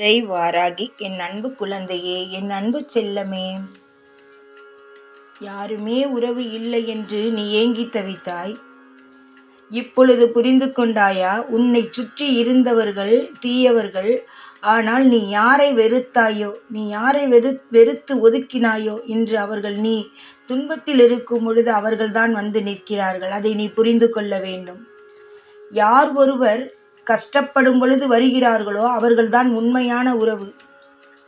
ஜெய் வாராகி என் அன்பு குழந்தையே என் அன்பு செல்லமே. யாருமே உறவு இல்லை என்று நீ ஏங்கி தவித்தாய். இப்பொழுது புரிந்து கொண்டாயா உன்னை சுற்றி இருந்தவர்கள் தீயவர்கள் ஆனால் நீ யாரை வெறுத்தாயோ நீ யாரை வெறு வெறுத்து ஒதுக்கினாயோ இன்று அவர்கள் நீ துன்பத்தில் இருக்கும் பொழுது அவர்கள்தான் வந்து நிற்கிறார்கள். அதை நீ புரிந்து கொள்ள வேண்டும். யார் ஒருவர் கஷ்டப்படும் பொழுது வருகிறார்களோ அவர்கள்தான் உண்மையான உறவு.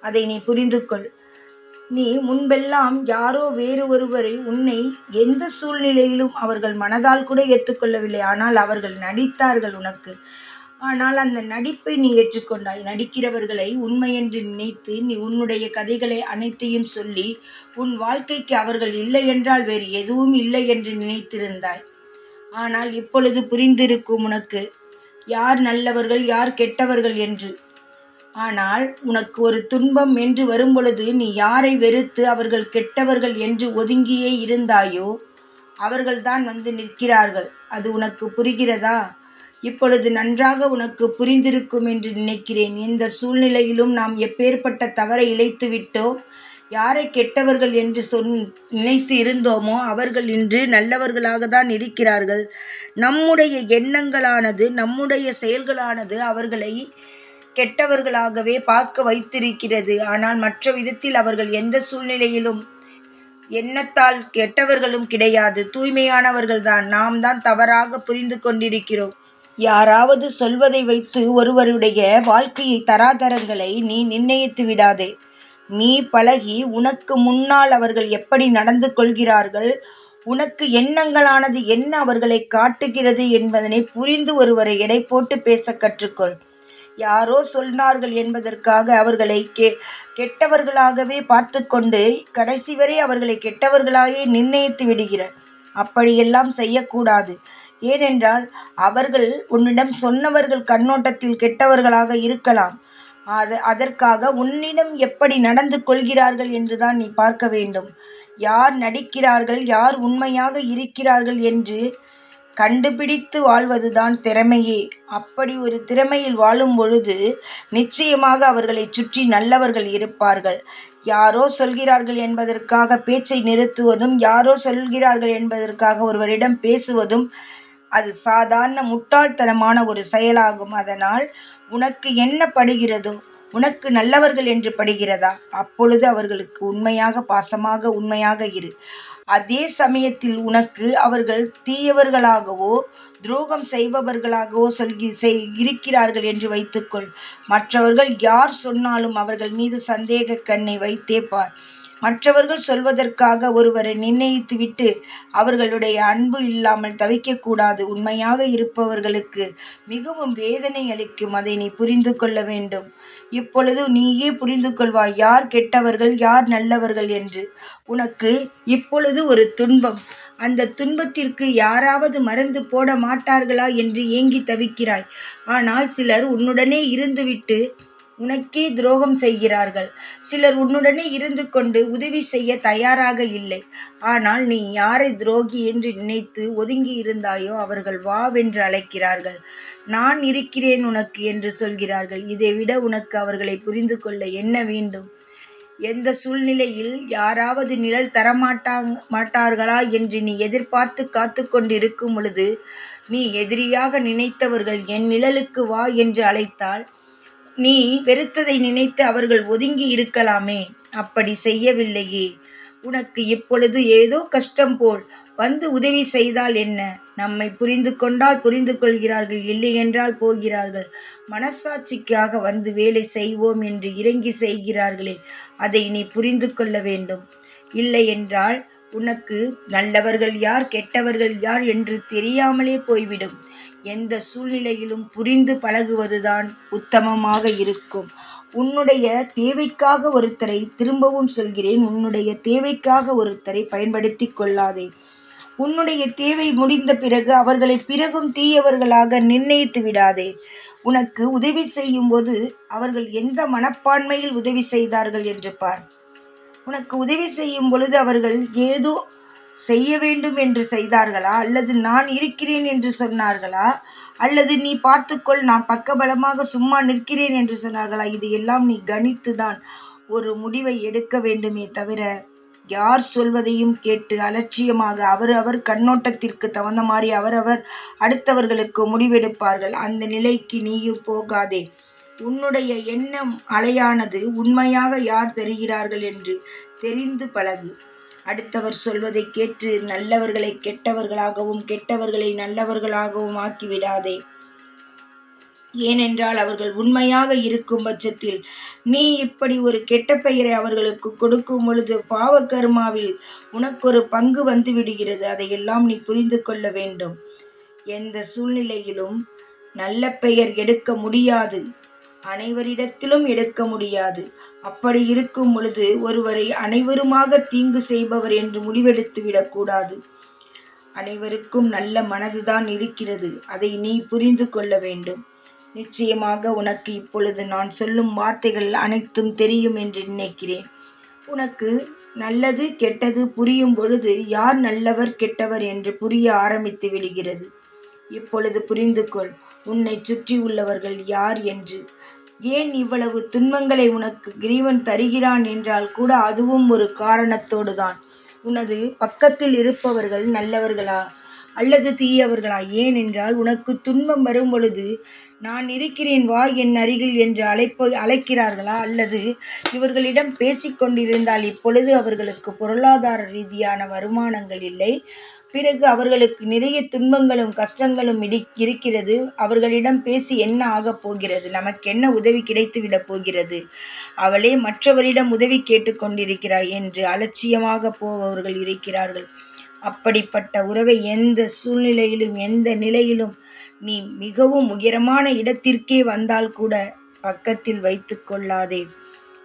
அதை நீ புரிந்து கொள் நீ முன்பெல்லாம் யாரோ வேறு ஒருவரை உன்னை எந்த சூழ்நிலையிலும் அவர்கள் மனதால் கூட ஏற்றுக்கொள்ளவில்லை. ஆனால் அவர்கள் நடித்தார்கள் உனக்கு. ஆனால் அந்த நடிப்பை நீ ஏற்றுக்கொண்டாய். நடிக்கிறவர்களை உண்மையென்று நினைத்து நீ உன்னுடைய கதைகளை அனைத்தையும் சொல்லி உன் வாழ்க்கைக்கு அவர்கள் இல்லை என்றால் வேறு எதுவும் இல்லை என்று நினைத்திருந்தாய். ஆனால் இப்பொழுது புரிந்திருக்கும் உனக்கு யார் நல்லவர்கள் யார் கெட்டவர்கள் என்று. ஆனால் உனக்கு ஒரு துன்பம் என்று வரும்பொழுது நீ யாரை வெறுத்து அவர்கள் கெட்டவர்கள் என்று ஒதுங்கியே இருந்தாயோ அவர்கள்தான் வந்து நிற்கிறார்கள். அது உனக்கு புரிகிறதா? இப்பொழுது நன்றாக உனக்கு புரிந்திருக்கும் என்று நினைக்கிறேன். இந்த சூழ்நிலையிலும் நாம் எப்பேற்பட்ட தவறை இழைத்து விட்டோம் யாரை கெட்டவர்கள் என்று சொன் நினைத்து இருந்தோமோ அவர்கள் இன்று நல்லவர்களாக தான் இருக்கிறார்கள். நம்முடைய எண்ணங்களானது நம்முடைய செயல்களானது அவர்களை கெட்டவர்களாகவே பார்க்க வைத்திருக்கிறது. ஆனால் மற்ற விதத்தில் அவர்கள் எந்த சூழ்நிலையிலும் எண்ணத்தால் கெட்டவர்களும் கிடையாது. தூய்மையானவர்கள் தான் நாம் தான் தவறாக புரிந்து கொண்டிருக்கிறோம். யாராவது சொல்வதை வைத்து ஒருவருடைய வாழ்க்கையை தராதரங்களை நீ நிர்ணயித்து விடாதே. நீ பழகி உனக்கு முன்னால் அவர்கள் எப்படி நடந்து கொள்கிறார்கள்? உனக்கு எண்ணங்களானது என்ன அவர்களை காட்டுகிறது என்பதனை புரிந்து ஒருவரை எடை போட்டு பேச கற்றுக்கொள். யாரோ சொன்னார்கள் என்பதற்காக அவர்களை கெ கெட்டவர்களாகவே பார்த்து கொண்டு கடைசி வரை அவர்களை கெட்டவர்களாகவே நிர்ணயித்து விடுகிற அப்படியெல்லாம் செய்யக்கூடாது. ஏனென்றால் அவர்கள் உன்னிடம் சொன்னவர்கள் கண்ணோட்டத்தில் கெட்டவர்களாக இருக்கலாம். அது அதற்காக உன்னிடம் எப்படி நடந்து கொள்கிறார்கள் என்றுதான் நீ பார்க்க வேண்டும். யார் நடிக்கிறார்கள் யார் உண்மையாக இருக்கிறார்கள் என்று கண்டுபிடித்து வாழ்வதுதான் திறமையே. அப்படி ஒரு திறமையில் வாழும் பொழுது நிச்சயமாக அவர்களை சுற்றி நல்லவர்கள் இருப்பார்கள். யாரோ சொல்கிறார்கள் என்பதற்காக பேச்சை நிறுத்துவதும் யாரோ சொல்கிறார்கள் என்பதற்காக ஒருவரிடம் பேசுவதும் அது சாதாரண முட்டாள்தனமான ஒரு செயலாகும். அதனால் உனக்கு என்ன படுகிறதோ உனக்கு நல்லவர்கள் என்று படுகிறதா? அப்பொழுது அவர்களுக்கு உண்மையாக பாசமாக உண்மையாக இரு. அதே சமயத்தில் உனக்கு அவர்கள் தீயவர்களாகவோ துரோகம் செய்பவர்களாகவோ சொல்கி செய் இருக்கிறார்கள் என்று வைத்துக்கொள். மற்றவர்கள் யார் சொன்னாலும் அவர்கள் மீது சந்தேக கண்ணை வைத்தே பார். மற்றவர்கள் சொல்வதற்காக ஒருவரை நிர்ணயித்துவிட்டு அவர்களுடைய அன்பு இல்லாமல் தவிக்கக்கூடாது. உண்மையாக இருப்பவர்களுக்கு மிகவும் வேதனை அளிக்கும். அதை நீ புரிந்து கொள்ள வேண்டும். இப்பொழுது நீயே புரிந்து கொள்வாய். யார் கெட்டவர்கள் யார் நல்லவர்கள் என்று. உனக்கு இப்பொழுது ஒரு துன்பம். அந்த துன்பத்திற்கு யாராவது மருந்து போட மாட்டார்களா என்று ஏங்கி தவிக்கிறாய். ஆனால் சிலர் உன்னுடனே இருந்துவிட்டு உனக்கே துரோகம் செய்கிறார்கள். சிலர் உன்னுடனே இருந்து கொண்டு உதவி செய்ய தயாராக இல்லை. ஆனால் நீ யாரை துரோகி என்று நினைத்து ஒதுங்கி இருந்தாயோ அவர்கள் வாவென்று அழைக்கிறார்கள். நான் இருக்கிறேன் உனக்கு என்று சொல்கிறார்கள். இதைவிட உனக்கு அவர்களை புரிந்து கொள்ள என்ன வேண்டும்? எந்த சூழ்நிலையில் யாராவது நிழல் தரமாட்டாங் மாட்டார்களா என்று நீ எதிர்பார்த்து காத்து கொண்டிருக்கும் பொழுது நீ எதிரியாக நினைத்தவர்கள் என் நிழலுக்கு வா என்று அழைத்தால் நீ வெறுத்ததை நினைத்து அவர்கள் ஒதுங்கி இருக்கலாமே. அப்படி செய்யவில்லையே. உனக்கு இப்பொழுது ஏதோ கஷ்டம் போல். வந்து உதவி செய்தால் என்ன? நம்மை புரிந்து கொண்டால் புரிந்து கொள்கிறார்கள் இல்லை என்றால் போகிறார்கள். மனசாட்சிக்காக வந்து வேலை செய்வோம் என்று இறங்கி செய்கிறார்களே. அதை நீ புரிந்து கொள்ள வேண்டும். இல்லை என்றால் உனக்கு நல்லவர்கள் யார் கெட்டவர்கள் யார் என்று தெரியாமலே போய்விடும். எந்த சூழ்நிலையிலும் புரிந்து பழகுவதுதான் உத்தமமாக இருக்கும். உன்னுடைய தேவைக்காக ஒருத்தரை திரும்பவும் சொல்கிறேன். உன்னுடைய தேவைக்காக ஒருத்தரை பயன்படுத்தி கொள்ளாதே. உன்னுடைய தேவை முடிந்த பிறகு அவர்களை பிறகும் தீயவர்களாக நிர்ணயித்து விடாதே. உனக்கு உதவி செய்யும்போது அவர்கள் எந்த மனப்பான்மையில் உதவி செய்தார்கள் என்று பார். உனக்கு உதவி செய்யும் பொழுது அவர்கள் ஏதோ செய்ய வேண்டும் என்று செய்தார்களா? அல்லது நான் இருக்கிறேன் என்று சொன்னார்களா? அல்லது நீ பார்த்துக்கொள் நான் பக்கபலமாக சும்மா நிற்கிறேன் என்று சொன்னார்களா? இது எல்லாம் நீ கணித்துதான் ஒரு முடிவை எடுக்க வேண்டுமே தவிர யார் சொல்வதையும் கேட்டு அலட்சியமாக அவர் அவர் கண்ணோட்டத்திற்கு தகுந்த மாதிரி அவரவர் அடுத்தவர்களுக்கு முடிவெடுப்பார்கள். அந்த நிலைக்கு நீயும் போகாதே. உன்னுடைய எண்ணம் அலையானது உண்மையாக யார் தெரிகிறார்கள் என்று தெரிந்து பழகு. அடுத்தவர் சொல்வதை கேட்டு நல்லவர்களை கெட்டவர்களாகவும் கெட்டவர்களை நல்லவர்களாகவும் ஆக்கிவிடாதே. ஏனென்றால் அவர்கள் உண்மையாக இருக்கும் பட்சத்தில் நீ இப்படி ஒரு கெட்ட பெயரை அவர்களுக்கு கொடுக்கும் பொழுது பாவ கர்மாவில் உனக்கொரு பங்கு வந்து விடுகிறது அதையெல்லாம் நீ புரிந்து கொள்ள வேண்டும். எந்த சூழ்நிலையிலும் நல்ல பெயர் எடுக்க முடியாது. அனைவரிடத்திலும் எடுக்க முடியாது. அப்படி இருக்கும் பொழுது ஒருவரை அனைவருமாக தீங்கு செய்பவர் என்று முடிவெடுத்து விடக்கூடாது. அனைவருக்கும் நல்ல மனதுதான் இருக்கிறது. அதை நீ புரிந்து கொள்ள வேண்டும். நிச்சயமாக உனக்கு இப்பொழுது நான் சொல்லும் வார்த்தைகள் அனைத்தும் தெரியும் என்று நினைக்கிறேன். உனக்கு நல்லது கெட்டது புரியும் பொழுது யார் நல்லவர் கெட்டவர் என்று புரிய ஆரம்பித்து விடுகிறது. இப்பொழுது புரிந்து கொள் உன்னை சுற்றி உள்ளவர்கள் யார் என்று. ஏன் இவ்வளவு துன்பங்களை உனக்கு கிரீவன் தருகிறான் என்றால் கூட அதுவும் ஒரு காரணத்தோடு தான் உனது பக்கத்தில் இருப்பவர்கள் நல்லவர்களா? அல்லது தீயவர்களா? ஏனென்றால் உனக்கு துன்பம் வரும் பொழுது நான் இருக்கிறேன் வா என் அருகில் என்று அழைப்ப அழைக்கிறார்களா? அல்லது இவர்களிடம் பேசிக்கொண்டிருந்தால் இப்பொழுது அவர்களுக்கு பொருளாதார ரீதியான வருமானங்கள் இல்லை? பிறகு அவர்களுக்கு நிறைய துன்பங்களும் கஷ்டங்களும் இடி இருக்கிறது. அவர்களிடம் பேசி என்ன ஆகப் போகிறது? நமக்கு என்ன உதவி கிடைத்து விடப் போகிறது? அவளே மற்றவரிடம் உதவி கேட்டுக்கொண்டிருக்கிறாய் என்று அலட்சியமாக போபவர்கள் இருக்கிறார்கள். அப்படிப்பட்ட உறவை எந்த சூழ்நிலையிலும் எந்த நிலையிலும் நீ மிகவும் உயரமான இடத்திற்கே வந்தால் கூட பக்கத்தில் வைத்து கொள்ளாதே.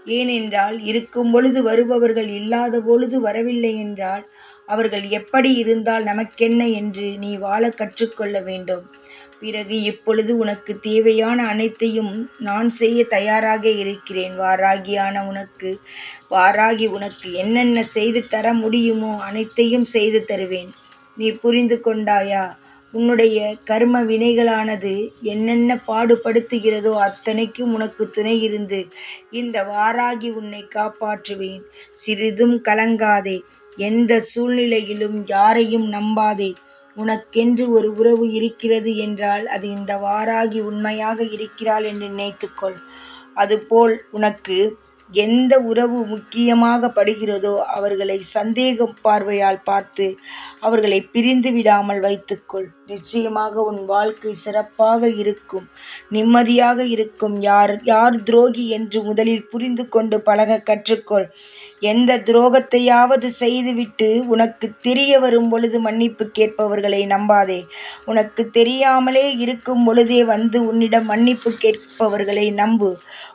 ஏனென்றால் இருக்கும் பொழுது வருபவர்கள் இல்லாத பொழுது வரவில்லை என்றால் அவர்கள் எப்படி இருந்தால் நமக்கென்ன என்று நீ வாழ கற்றுக்கொள்ள வேண்டும். பிறகு இப்பொழுது உனக்கு தேவையான அனைத்தையும் நான் செய்ய தயாராக இருக்கிறேன். வாராகியான உனக்கு வாராகி உனக்கு என்னென்ன செய்து தர முடியுமோ அனைத்தையும் செய்து தருவேன். நீ புரிந்து கொண்டாயா? உன்னுடைய கர்ம வினைகளானது என்னென்ன பாடுபடுத்துகிறதோ அத்தனைக்கும் உனக்கு துணை இருந்து இந்த வாராகி உன்னை காப்பாற்றுவேன். சிறிதும் கலங்காதே. எந்த சூழ்நிலையிலும் யாரையும் நம்பாதே. உனக்கென்று ஒரு உறவு இருக்கிறது என்றால் அது இந்த வாராகி உண்மையாக இருக்கிறாள் என்று நினைத்துக்கொள். அதுபோல் உனக்கு எந்த உறவு முக்கியமாக படுகிறதோ அவர்களை சந்தேக பார்வையால் பார்த்து அவர்களை பிரிந்து விடாமல் வைத்துக்கொள். நிச்சயமாக உன் வாழ்க்கை சிறப்பாக இருக்கும். நிம்மதியாக இருக்கும். யார் யார் துரோகி என்று முதலில் புரிந்து கொண்டு பழக கற்றுக்கொள். எந்த துரோகத்தையாவது செய்துவிட்டு உனக்கு தெரிய வரும் பொழுது மன்னிப்பு கேட்பவர்களை நம்பாதே. உனக்கு தெரியாமலே இருக்கும் பொழுதே வந்து உன்னிடம் மன்னிப்பு கேட்பவர்களை நம்பு.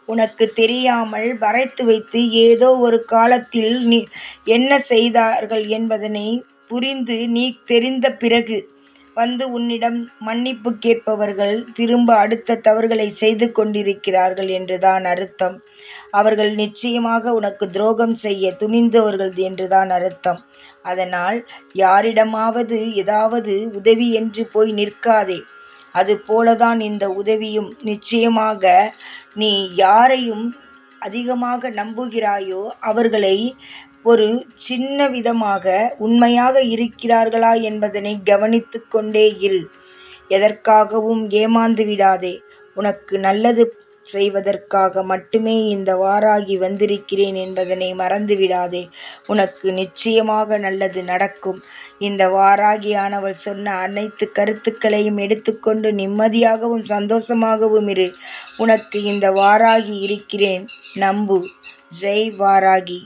உனக்கு தெரியாமல் வரைத்து வைத்து ஏதோ ஒரு காலத்தில் நீ என்ன செய்தார்கள் என்பதனை புரிந்து நீ தெரிந்த பிறகு வந்து உன்னிடம் மன்னிப்பு கேட்பவர்கள் திரும்ப அடுத்த தவறுகளை செய்து கொண்டிருக்கிறார்கள் என்றுதான் அர்த்தம். அவர்கள் நிச்சயமாக உனக்கு துரோகம் செய்ய துணிந்தவர்கள் என்றுதான் அர்த்தம். அதனால் யாரிடமாவது ஏதாவது உதவி என்று போய் நிற்காதே. அது போலதான் இந்த உதவியும் நிச்சயமாக நீ யாரையும் அதிகமாக நம்புகிறாயோ அவர்களை ஒரு சின்ன விதமாக உண்மையாக இருக்கிறார்களா என்பதனை கவனித்து கொண்டே இரு. எதற்காகவும் ஏமாந்து விடாதே. உனக்கு நல்லது செய்வதற்காக மட்டுமே இந்த வாராகி வந்திருக்கிறேன் என்பதனை மறந்து விடாதே. உனக்கு நிச்சயமாக நல்லது நடக்கும். இந்த வாராகியானவள் சொன்ன அனைத்து கருத்துக்களையும் எடுத்துக்கொண்டு நிம்மதியாகவும் சந்தோஷமாகவும் இரு. உனக்கு இந்த வாராகி இருக்கிறேன். நம்பு. ஜெய் வாராகி.